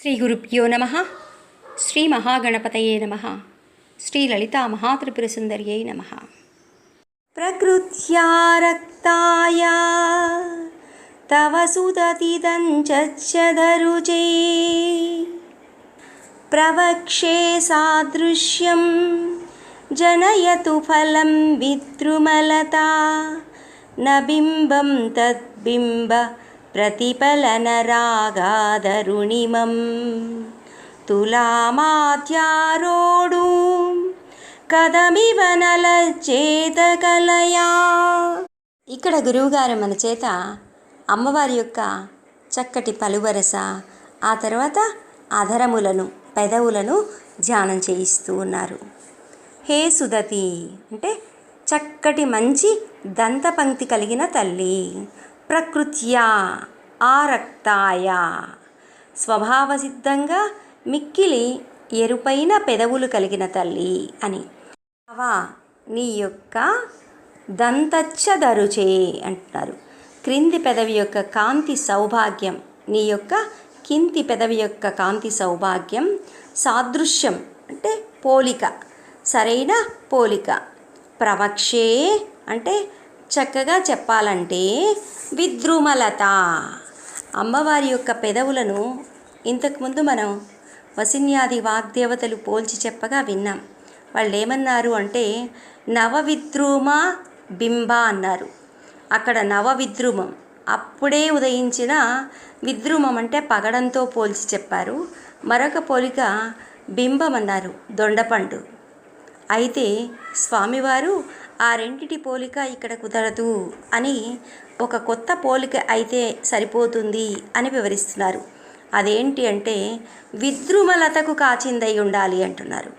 శ్రీ గురుభ్యో నమ. శ్రీ మహాగణపతయే నమ. శ్రీ లలితా మహాత్రిపురసుందర్యై నమ. ప్రకృత్యా రక్తాయ తవ సుదతిదంచచ్చదరుజే ప్రవక్షే సాదృశ్యం జనయతు ఫలం విద్రుమలత. నబింబం తద్బింబ ప్రతిఫలనరాగాదరుణిమం తులామాత్యారోడు కదమివ నలచేతకలయా. ఇక్కడ గురువుగారు మన చేత అమ్మవారి యొక్క చక్కటి పలువరస ఆ తర్వాత అధరములను పెదవులను ధ్యానం చేయిస్తూ ఉన్నారు. హే సుదతి అంటే చక్కటి మంచి దంతపంక్తి కలిగిన తల్లి ప్రకృత్యా ఆరక్తాయ. స్వభావసిద్ధంగా మిక్కిలి ఎరుపైన పెదవులు కలిగిన తల్లి అని. అవా నీ యొక్క దంతచ్చదరుచే అంటున్నారు. క్రింది పెదవి యొక్క కాంతి సౌభాగ్యం నీ యొక్క కింది పెదవి యొక్క కాంతి సౌభాగ్యం సాదృశ్యం అంటే పోలిక సరైన పోలిక. ప్రవక్షే అంటే చక్కగా చెప్పాలంటే విద్రుమలత. అమ్మవారి యొక్క పెదవులను ఇంతకుముందు మనం వసిన్యాది వాగ్దేవతలు పోల్చి చెప్పగా విన్నాం. వాళ్ళు ఏమన్నారు అంటే నవవిద్రుమ బింబ అన్నారు. అక్కడ నవవిద్రుమం. అప్పుడే ఉదయించిన విద్రుమం అంటే పగడంతో పోల్చి చెప్పారు. మరొక పోలిక బింబం అన్నారు దొండపండు. అయితే స్వామివారు ఆ రెండిటి పోలిక ఇక్కడ కుదరదు అని ఒక కొత్త పోలిక అయితే సరిపోతుంది అని వివరిస్తున్నారు. అదేంటి అంటే విద్రుమలతకు కాచిందై ఉండాలి అంటున్నారు.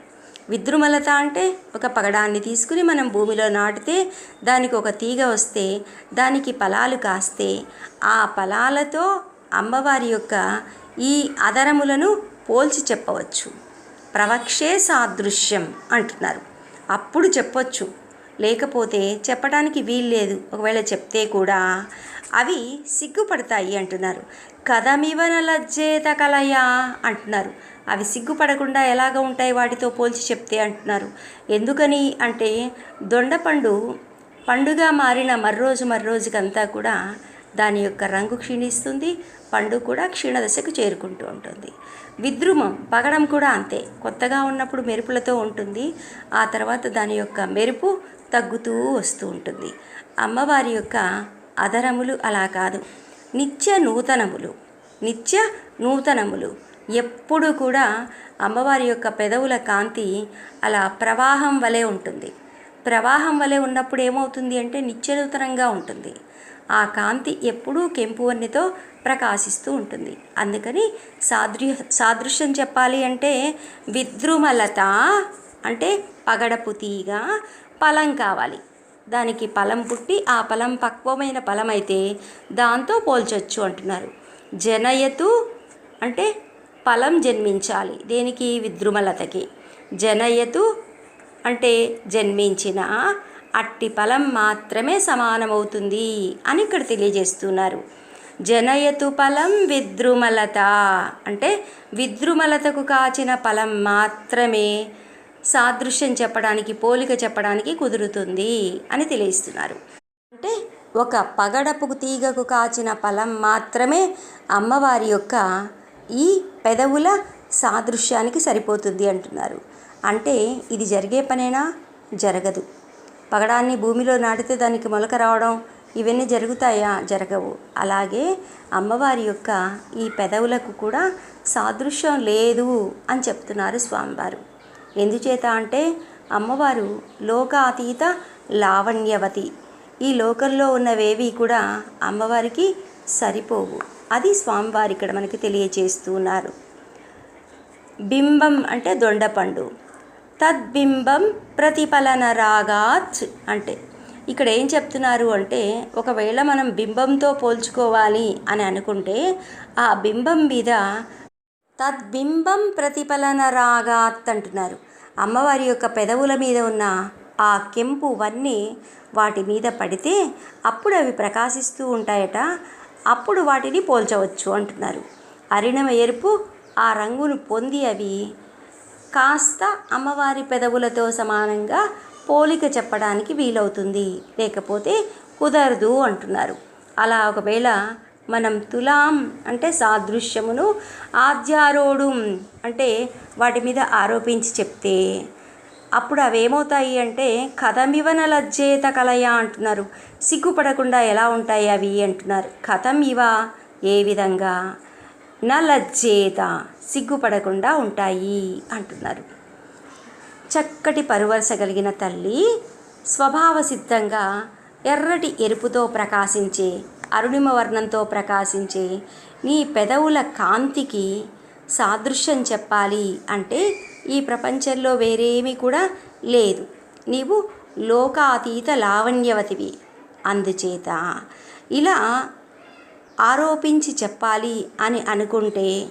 విద్రుమలత అంటే ఒక పగడాన్ని తీసుకుని మనం భూమిలో నాటితే దానికి ఒక తీగ వస్తే దానికి ఫలాలు కాస్తే ఆ ఫలాలతో అమ్మవారి యొక్క ఈ అదరములను పోల్చి చెప్పవచ్చు. ప్రవక్షే సాదృశ్యం అంటున్నారు. అప్పుడు చెప్పొచ్చు లేకపోతే చెప్పడానికి వీల్లేదు. ఒకవేళ చెప్తే కూడా అవి సిగ్గుపడతాయి అంటున్నారు. కథమివన లజ్జేత కలయా అంటున్నారు. అవి సిగ్గుపడకుండా ఎలాగ ఉంటాయి వాటితో పోల్చి చెప్తే అంటున్నారు. ఎందుకని? అంటే దొండపండు పండుగ మారిన మర్రోజు మర్రోజుకంతా కూడా దాని యొక్క రంగు క్షీణిస్తుంది పండు కూడా క్షీణదశకు చేరుకుంటూ ఉంటుంది. విద్రుమం పగడం కూడా అంతే. కొత్తగా ఉన్నప్పుడు మెరుపులతో ఉంటుంది. ఆ తర్వాత దాని యొక్క మెరుపు తగ్గుతూ వస్తూ ఉంటుంది. అమ్మవారి యొక్క అధరములు అలా కాదు. నిత్య నూతనములు నిత్య నూతనములు. ఎప్పుడు కూడా అమ్మవారి యొక్క పెదవుల కాంతి అలా ప్రవాహం వలె ఉంటుంది. ప్రవాహం వలె ఉన్నప్పుడు ఏమవుతుంది అంటే నిత్యనూతనంగా ఉంటుంది. ఆ కాంతి ఎప్పుడూ కెంపు వన్నెతో ప్రకాశిస్తూ ఉంటుంది. అందుకని సాదృ సాదృశ్యం చెప్పాలి అంటే విద్రుమలత అంటే పగడపు తీగ ఫలం కావాలి. దానికి ఫలం పుట్టి ఆ ఫలం పక్వమైన ఫలం అయితే దాంతో పోల్చొచ్చు అంటున్నారు. జనయతు అంటే ఫలం జన్మించాలి దేనికి? విద్రుమలతకి. జనయతు అంటే జన్మించిన అట్టి ఫలం మాత్రమే సమానమవుతుంది అని ఇక్కడ తెలియజేస్తున్నారు. జనయతు ఫలం విద్రుమలత. అంటే విద్రుమలతకు కాచిన ఫలం మాత్రమే సాదృశ్యం చెప్పడానికి పోలిక చెప్పడానికి కుదురుతుంది అని తెలియస్తున్నారు అంటే ఒక పగడపు తీగకు కాచిన ఫలం మాత్రమే అమ్మవారి యొక్క ఈ పెదవుల సాదృశ్యానికి సరిపోతుంది అంటున్నారు. అంటే ఇది జరిగే పనేనా? జరగదు. పగడాన్ని భూమిలో నాటితే దానికి మొలక రావడం ఇవన్నీ జరుగుతాయా? జరగవు. అలాగే అమ్మవారి యొక్క ఈ పెదవులకు కూడా సాదృశ్యం లేదు అని చెప్తున్నారు స్వామివారు. ఎందుచేత అంటే అమ్మవారు లోకాతీత లావణ్యవతి. ఈ లోకంలో ఉన్నవేవి కూడా అమ్మవారికి సరిపోవు. అది స్వామివారి ఇక్కడ మనకి తెలియజేస్తున్నారు. బింబం అంటే దొండపండు. తద్బింబం ప్రతిఫలన రాగాత్ అంటే ఇక్కడ ఏం చెప్తున్నారు అంటే ఒకవేళ మనం బింబంతో పోల్చుకోవాలి అని అనుకుంటే ఆ బింబం మీద తద్బింబం ప్రతిఫలన రాగాత్ అంటున్నారు. అమ్మవారి యొక్క పెదవుల మీద ఉన్న ఆ కెంపు వన్నీ వాటి మీద పడితే అప్పుడు అవి ప్రకాశిస్తూ ఉంటాయట అప్పుడు వాటిని పోల్చవచ్చు అంటున్నారు. అరిణమ ఎరుపు ఆ రంగును పొంది అవి కాస్త అమ్మవారి పెదవులతో సమానంగా పోలిక చెప్పడానికి వీలవుతుంది. లేకపోతే కుదరదు అంటున్నారు. అలా ఒకవేళ మనం తులాం అంటే సాదృశ్యమును ఆద్యారోఢం అంటే వాటి మీద ఆరోపించి చెప్తే అప్పుడు అవేమవుతాయి అంటే కథమివన లజ్జేత కలయ అంటున్నారు. సిగ్గుపడకుండా ఎలా ఉంటాయి అవి అంటున్నారు. కథం ఇవ ఏ విధంగా? న సిగ్గుపడకుండా ఉంటాయి అంటున్నారు. చక్కటి పరువరస కలిగిన తల్లి స్వభావ సిద్ధంగా ఎర్రటి ఎరుపుతో ప్రకాశించే అరుణిమ వర్ణంతో ప్రకాశించే నీ పెదవుల కాంతికి సాదృశ్యం చెప్పాలి అంటే ఈ ప్రపంచంలో వేరేమీ కూడా లేదు. నీవు లోకాతీత లావణ్యవతివి. అందుచేత ఇలా ఆరోపించి చెప్పాలి అని అనుకుంటే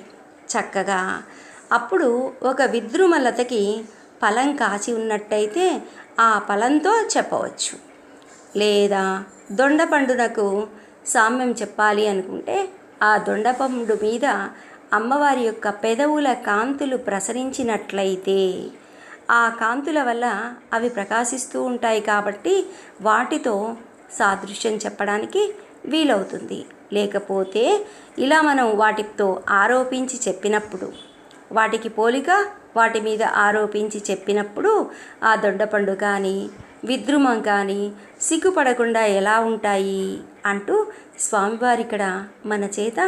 చక్కగా. అప్పుడు ఒక విద్రుమలతకి ఫలం కాచి ఉన్నట్టయితే ఆ ఫలంతో చెప్పవచ్చు. లేదా దొండపండునకు సామ్యం చెప్పాలి అనుకుంటే ఆ దొండపండు మీద అమ్మవారి యొక్క పెదవుల కాంతులు ప్రసరించినట్లయితే ఆ కాంతుల వల్ల అవి ప్రకాశిస్తూ ఉంటాయి కాబట్టి వాటితో సాదృశ్యం చెప్పడానికి వీలవుతుంది. లేకపోతే ఇలా మనం వాటితో ఆరోపించి చెప్పినప్పుడు వాటికి పోలిక వాటి మీద ఆరోపించి చెప్పినప్పుడు ఆ దొడ్డపండు కానీ విద్రుమం కానీ సిగ్గుపడకుండా ఎలా ఉంటాయి అంటూ స్వామివారి ఇక్కడ మన చేత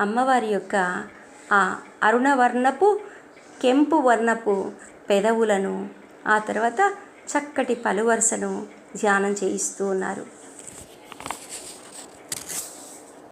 అమ్మవారి యొక్క ఆ అరుణవర్ణపు కెంపు వర్ణపు పెదవులను ఆ తర్వాత చక్కటి పలువరుసను ధ్యానం చేయిస్తూ ఉన్నారు.